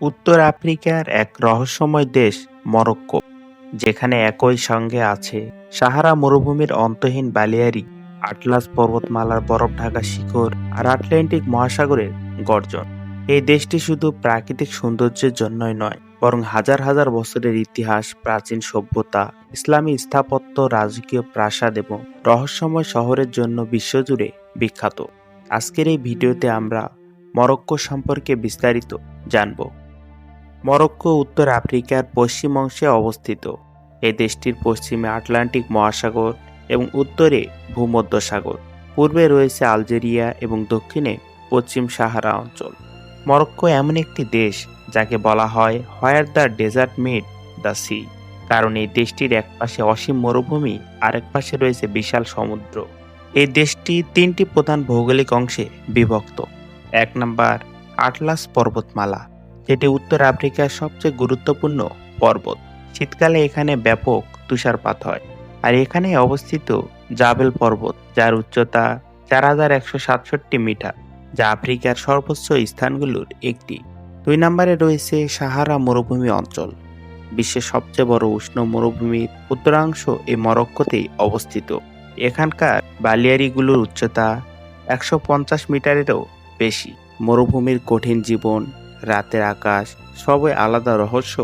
উত্তর আফ্রিকার এক রহস্যময় দেশ মরক্কো, যেখানে একই সঙ্গে আছে সাহারা মরুভূমির অন্তহীন বালিয়ারি, আটলাস পর্বতমালার বরফ ঢাকা শিখর আর আটলান্টিক মহাসাগরের গর্জন। এই দেশটি শুধু প্রাকৃতিক সৌন্দর্যের জন্যই নয়, বরং হাজার হাজার বছরের ইতিহাস, প্রাচীন সভ্যতা, ইসলামী স্থাপত্য, রাজকীয় প্রাসাদ এবং রহস্যময় শহরের জন্য বিশ্বজুড়ে বিখ্যাত। আজকের এই ভিডিওতে আমরা মরক্কো সম্পর্কে বিস্তারিত জানব। মরক্কো উত্তর আফ্রিকার পশ্চিম অংশে অবস্থিত। এই দেশটির পশ্চিমে আটলান্টিক মহাসাগর এবং উত্তরে ভূমধ্যসাগর। পূর্বে রয়েছে আলজেরিয়া এবং দক্ষিণে পশ্চিম সাহারা অঞ্চল। মরক্কো এমন একটি দেশ যাকে বলা হয় where the desert made the sea কারণ এই দেশটির এক পাশে অসীম মরুভূমি, আরেক পাশে রয়েছে বিশাল সমুদ্র। এই দেশটি তিনটি প্রধান ভৌগোলিক অংশে বিভক্ত। এক নম্বর আটলাস পর্বতমালা। যেটি উত্তর আফ্রিকার সবচেয়ে গুরুত্বপূর্ণ পর্বত। শীতকালে এখানে ব্যাপক তুষারপাত হয় আর এখানে অবস্থিত জাবেল পর্বত, যার উচ্চতা চার হাজার একশো সাতষট্টি মিটার, যা আফ্রিকার সর্বোচ্চ স্থানগুলোর একটি। দুই নম্বরে রয়েছে সাহারা মরুভূমি অঞ্চল, বিশ্বের সবচেয়ে বড় উষ্ণ মরুভূমির উত্তরাংশ এই মরক্কোতেই অবস্থিত। এখানকার বালিয়ারিগুলোর উচ্চতা একশো পঞ্চাশ মিটারেরও বেশি। মরুভূমির কঠিন জীবন রাতের আকাশ, সবই আলাদা রহস্য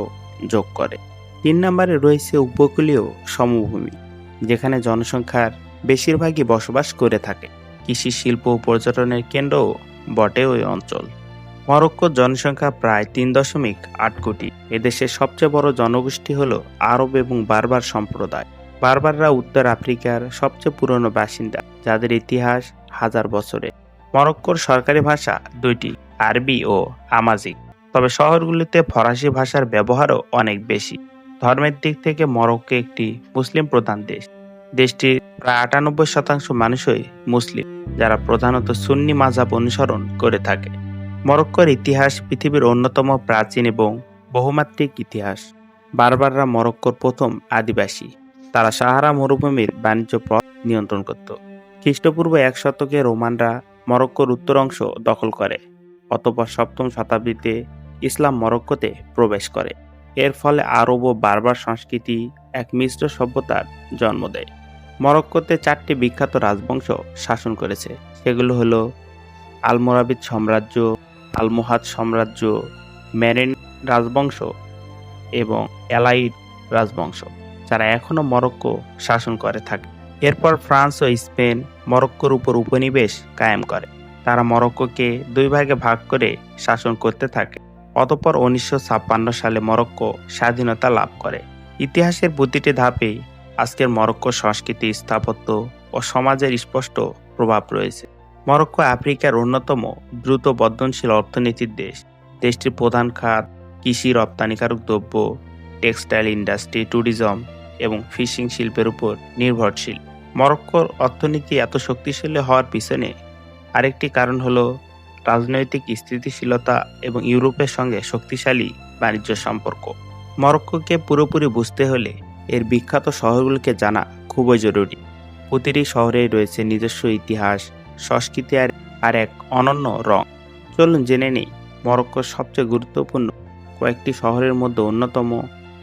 যোগ করে। তিন নম্বরে রয়েছে উপকূলীয় সমভূমি, যেখানে জনসংখ্যার বেশিরভাগই বসবাস করে থাকে। কৃষি, শিল্প ও পর্যটনের কেন্দ্রও বটে ওই অঞ্চল। মরক্কোর জনসংখ্যা প্রায় তিন দশমিক আট কোটি। এদেশের সবচেয়ে বড় জনগোষ্ঠী হল আরব এবং বারবার সম্প্রদায়। বারবাররা উত্তর আফ্রিকার সবচেয়ে পুরনো বাসিন্দা, যাদের ইতিহাস হাজার বছরের। মরক্কোর সরকারি ভাষা দুইটি। আরবি ও আমাজিক তবে শহরগুলিতে ফরাসি ভাষার ব্যবহারও অনেক বেশি। ধর্মের দিক থেকে মরক্কো একটি মুসলিম প্রধান দেশ। দেশটির প্রায় আটানব্বই শতাংশ মানুষই মুসলিম, যারা প্রধানত সুন্নি মাঝাব অনুসরণ করে থাকে। মরক্কোর ইতিহাস পৃথিবীর অন্যতম প্রাচীন এবং বহুমাত্রিক ইতিহাস। বারবাররা মরক্কোর প্রথম আদিবাসী। তারা সাহারা মরুভূমির বাণিজ্য পথ নিয়ন্ত্রণ করত। খ্রিস্টপূর্ব এক শতকে রোমানরা মরক্কোর উত্তর অংশ দখল করে। অতপর সপ্তম শতাব্দীতে ইসলাম মরক্কোতে প্রবেশ করে। এর ফলে আরব ও বারবার সংস্কৃতি এক মিশ্র সভ্যতার জন্ম দেয়। মরক্কোতে চারটি বিখ্যাত রাজবংশ শাসন করেছে। সেগুলো হলো আলমোরাবিদ সাম্রাজ্য, আলমোহাদ সাম্রাজ্য ম্যারেন রাজবংশ এবং এলাইড রাজবংশ, যারা এখনও মরক্কো শাসন করে থাকে। এরপর ফ্রান্স ও স্পেন মরক্কোর উপর উপনিবেশ কায়েম করে। তারা মরক্কোকে দুই ভাগে ভাগ করে শাসন করতে থাকে। অতপর উনিশশো সালে মরক্কো স্বাধীনতা লাভ করে। ইতিহাসের প্রতিটি ধাপে আজকের মরক্কো সংস্কৃতি স্থাপত্য ও সমাজের স্পষ্ট প্রভাব রয়েছে। মরক্কো আফ্রিকার অন্যতম দ্রুত বর্ধনশীল অর্থনীতির দেশ। দেশটির প্রধান খাত, কৃষি রপ্তানিকারক দ্রব্য, টেক্সটাইল ইন্ডাস্ট্রি, ট্যুরিজম এবং ফিশিং শিল্পের উপর নির্ভরশীল। মরক্কোর অর্থনীতি এত শক্তিশালী হওয়ার পিছনে আরেকটি কারণ হলো রাজনৈতিক স্থিতিশীলতা এবং ইউরোপের সঙ্গে শক্তিশালী বাণিজ্য সম্পর্ক। মরক্কোকে পুরোপুরি বুঝতে হলে এর বিখ্যাত শহরগুলোকে জানা খুবই জরুরি। প্রতিটি শহরেই রয়েছে নিজস্ব ইতিহাস, সংস্কৃতি আর আর এক অনন্য রং। চলুন জেনে নেই মরক্কোর সবচেয়ে গুরুত্বপূর্ণ কয়েকটি শহরের মধ্যে অন্যতম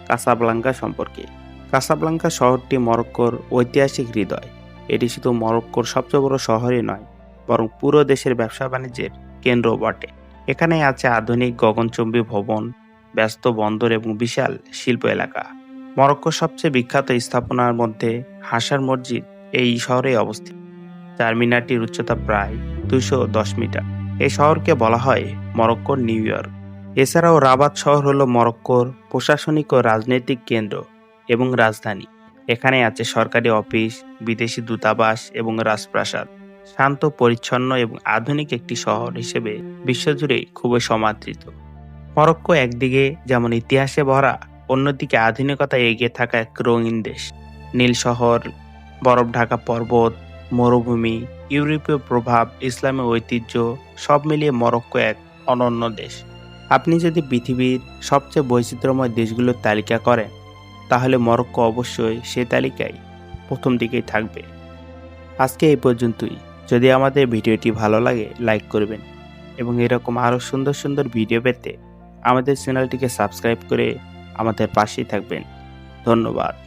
কাসাবলাঙ্কা সম্পর্কে। কাসাবলাঙ্কা শহরটি মরক্কোর ঐতিহাসিক হৃদয়। এটি শুধু মরক্কোর সবচেয়ে বড় শহরই নয় বরং পুরো দেশের ব্যবসা বাণিজ্যের কেন্দ্র বটে। এখানে আছে আধুনিক গগনচুম্বী ভবন, ব্যস্ত বন্দর এবং বিশাল শিল্প এলাকা। মরক্কোর সবচেয়ে বিখ্যাত স্থাপনার মধ্যে হাসার মসজিদ এই শহরে অবস্থিত। যার মিনারটির উচ্চতা প্রায় দুশো দশ মিটার। এই শহরকে বলা হয় মরক্কোর নিউ ইয়র্ক। এছাড়াও রাবাত শহর হলো মরক্কোর প্রশাসনিক ও রাজনৈতিক কেন্দ্র এবং রাজধানী। এখানে আছে সরকারি অফিস, বিদেশি দূতাবাস এবং রাজপ্রাসাদ। শান্ত, পরিচ্ছন্ন এবং আধুনিক একটি শহর হিসেবে বিশ্বজুড়ে খুবই সমাদৃত। মরক্কো একদিকে যেমন ইতিহাসে ভরা, অন্যদিকে আধুনিকতা এগিয়ে থাকা এক রঙিন দেশ। নীল শহর, বরফ ঢাকা পর্বত, মরুভূমি, ইউরোপীয় প্রভাব, ইসলামী ঐতিহ্য, সব মিলিয়ে মরক্কো এক অনন্য দেশ। আপনি যদি পৃথিবীর সবচেয়ে বৈচিত্র্যময় দেশগুলোর তালিকা করেন, তাহলে মরক্কো অবশ্যই সে তালিকায় প্রথম দিকেই থাকবে। আজকে এই পর্যন্তই। যদি আমাদের ভিডিওটি ভালো লাগে, লাইক করবেন এবং এরকম আরও সুন্দর সুন্দর ভিডিও পেতে আমাদের চ্যানেলটিকে সাবস্ক্রাইব করে আমাদের পাশেই থাকবেন। ধন্যবাদ।